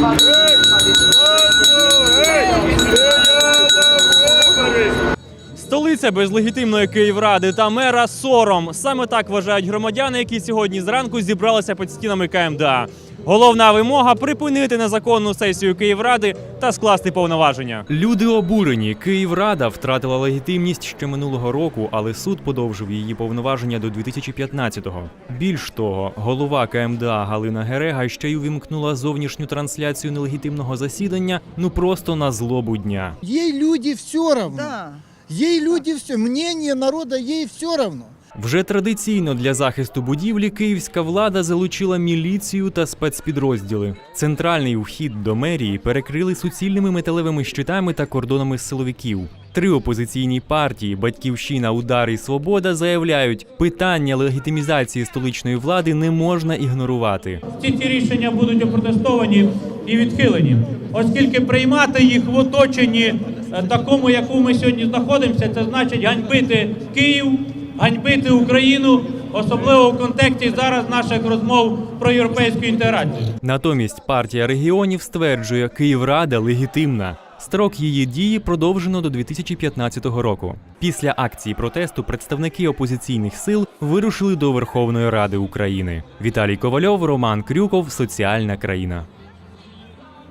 Madrid, Столиця без легітимної Київради та мера сором. Саме так вважають громадяни, які сьогодні зранку зібралися під стінами КМДА. Головна вимога припинити незаконну сесію Київради та скласти повноваження. Люди обурені. Київрада втратила легітимність ще минулого року, але суд подовжив її повноваження до 2015-го. Більш того, голова КМДА Галина Герега ще й увімкнула зовнішню трансляцію нелегітимного засідання. Ну просто на злобу дня. Ей люди все равно. Да. Ей люди все. Мнение народа ей все равно. Вже традиційно для захисту будівлі київська влада залучила міліцію та спецпідрозділи. Центральний вхід до мерії перекрили суцільними металевими щитами та кордонами силовиків. Три опозиційні партії Батьківщина, Удар і Свобода заявляють, питання легітимізації столичної влади не можна ігнорувати. Всі ці рішення будуть опротестовані і відхилені, оскільки приймати їх в оточенні такому, яку ми сьогодні знаходимося, це значить ганьбити Київ, ганьбити Україну, особливо в контексті зараз наших розмов про європейську інтеграцію. Натомість партія регіонів стверджує, Київрада легітимна. Строк її дії продовжено до 2015 року. Після акції протесту представники опозиційних сил вирушили до Верховної Ради України. Віталій Ковальов, Роман Крюков, Соціальна країна.